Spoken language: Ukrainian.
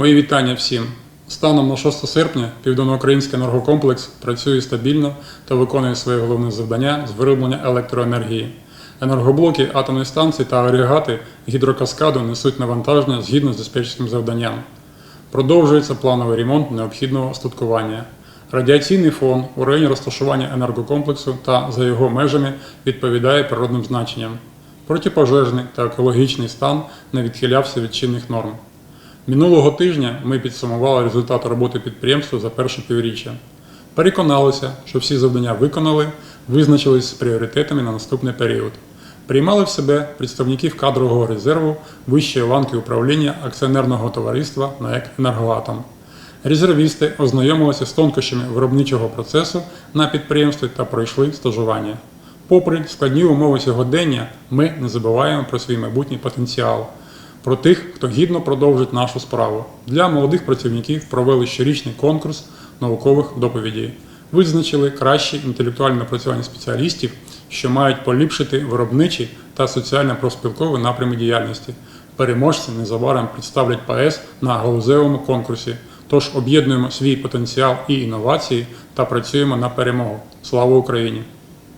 Мої вітання всім. Станом на 6 серпня Південноукраїнський енергокомплекс працює стабільно та виконує своє головне завдання з вироблення електроенергії. Енергоблоки атомної станції та агрегати гідрокаскаду несуть навантаження згідно з диспетчерським завданням. Продовжується плановий ремонт необхідного остаткування. Радіаційний фон у районі розташування енергокомплексу та за його межами відповідає природним значенням. Протипожежний та екологічний стан не відхилявся від чинних норм. Минулого тижня ми підсумували результати роботи підприємства за перше півріччя. Переконалися, що всі завдання виконали, визначились з пріоритетами на наступний період. Приймали в себе представників кадрового резерву вищої ланки управління акціонерного товариства НАЕК «Енергоатом». Резервісти ознайомилися з тонкощами виробничого процесу на підприємстві та пройшли стажування. Попри складні умови сьогодення, ми не забуваємо про свій майбутній потенціал, про тих, хто гідно продовжить нашу справу. Для молодих працівників провели щорічний конкурс наукових доповідей. Визначили кращі інтелектуальні напрацювання спеціалістів, що мають поліпшити виробничі та соціально-профспілкові напрями діяльності. Переможці незабаром представлять ПАЕС на галузевому конкурсі. Тож об'єднуємо свій потенціал і інновації та працюємо на перемогу. Слава Україні!